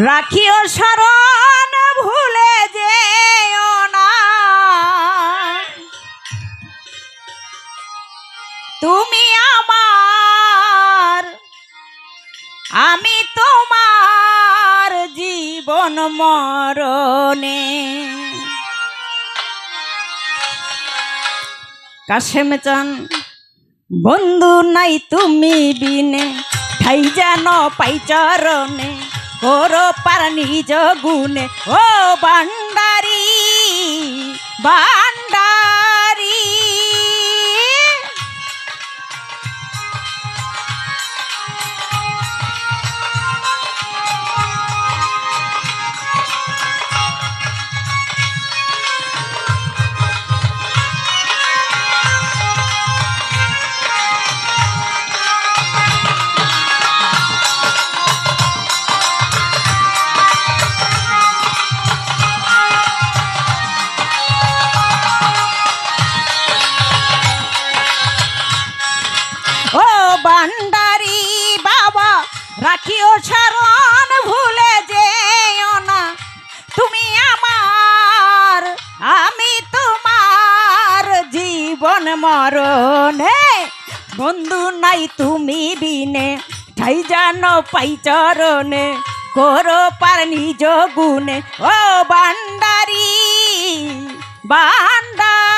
রাখিও শরণ, ভুলে যেও না। তুমি আমার, আমি তোমার জীবন মরণে। কাশেম চান, বন্ধু নাই তুমি বিনে, ঠাই যেন পাই চরণে। করো পার নিজ গুণে ও বান্ডারি বান্ডারি মরণে। বন্ধু নাই তুমি বিনে, ঠাই জানো পাই চরণে, করো পার নিজ গুণে। ও বান্ডারি বান্ডারি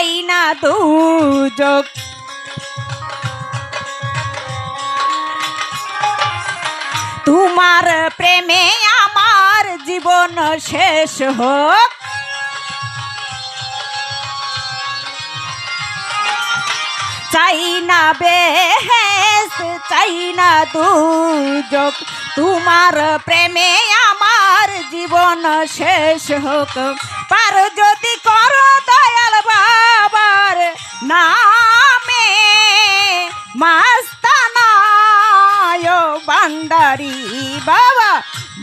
চাই না দুযোগ তোমার প্রেমে আমার জীবন শেষ হোক। চাই না বেহেস চাই না দুযোগ তোমার প্রেমে আমার জীবন শেষ হোক। পার যদি করো দয়াল বাবার নামে মাস্তানায় বান্ডারি বাবা,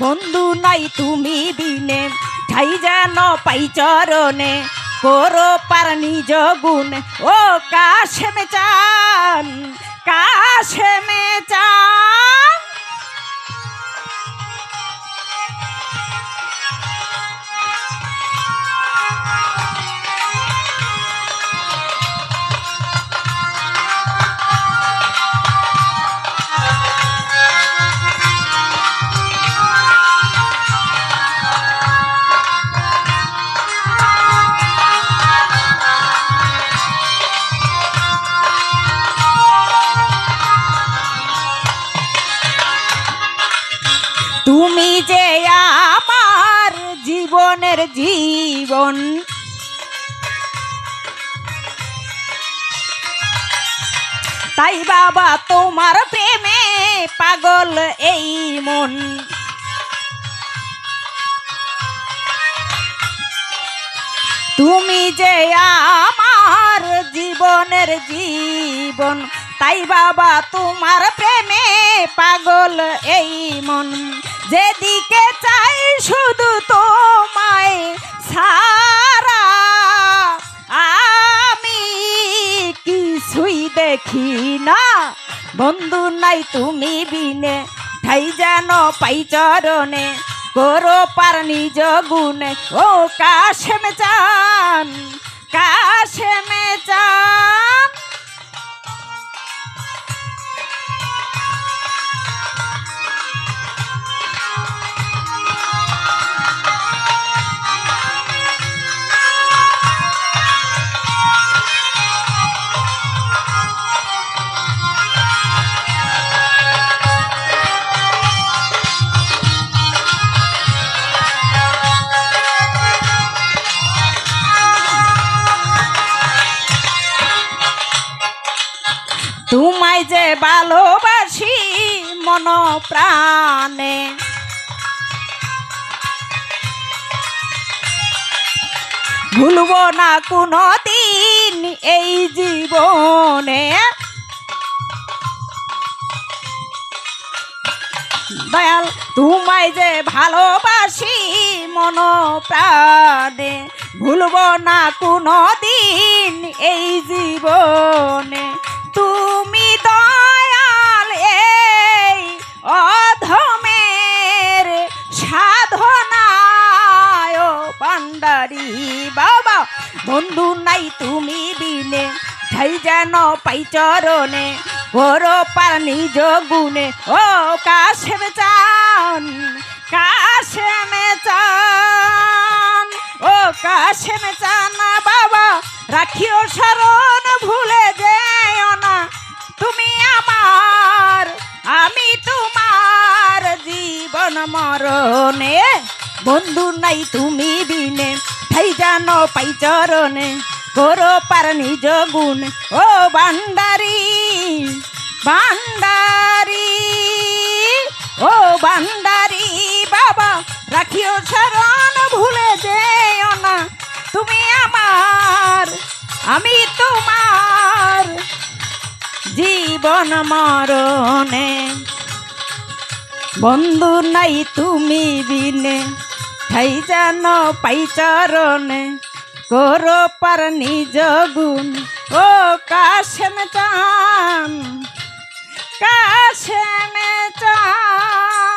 বন্ধু নাই তুমি বিনে ঠাই যেন পাই চরণে, করো পার নিজ গুণ, ও কাশেমে চান কাশেমে চান। তুমি যে আমার জীবনের জীবন। তাই বাবা, তোমার প্রেমে পাগল এই মন। তুমি যে আমার জীবনের জীবন, তাই বাবা, তোমার প্রেমে পাগল এই মন। যেদিকে চাই শুধু তোমায় সারা, আমি কিছুই দেখি না। বন্ধু নাই তুমি বিনে, ঠাই যেন পাই চরণে, করো পার নিজ গুণে। ও কাশেমে চান কাশেমে চান তোমায় যে ভালোবাসি মন প্রাণে ভুলব না কোনো দিন এই জীবনে। দয়াল, তোমায় যে ভালোবাসি মন প্রাণে ভুলব না কোনো দিন এই জীবনে। তুমি যেন পাই চরণে? করো পার নিজ ও কাশেম চান কাশেম চান, ও কাশেম চান বাবা, রাখিও শরণ ভুলে যেও না। তুমি আমার, আমি তোমার জীবন মরণে। বন্ধু নাই তুমি বিনে, ঠাই জানো পাই চরণে। করো পার নিজ গুণ। ও বান্দারি বান্দারি, ও বান্দারি, বাবা, রাখিও শরণ ভুলে যেও না। তুমি আমার, আমি তোমার জীবন মরণে। বন্ধু নাই তুমি বিনে, ঠাই যেন পাই চরণে। করো পার নিজ গুণ। ও কাশেম চান কাশেম চান।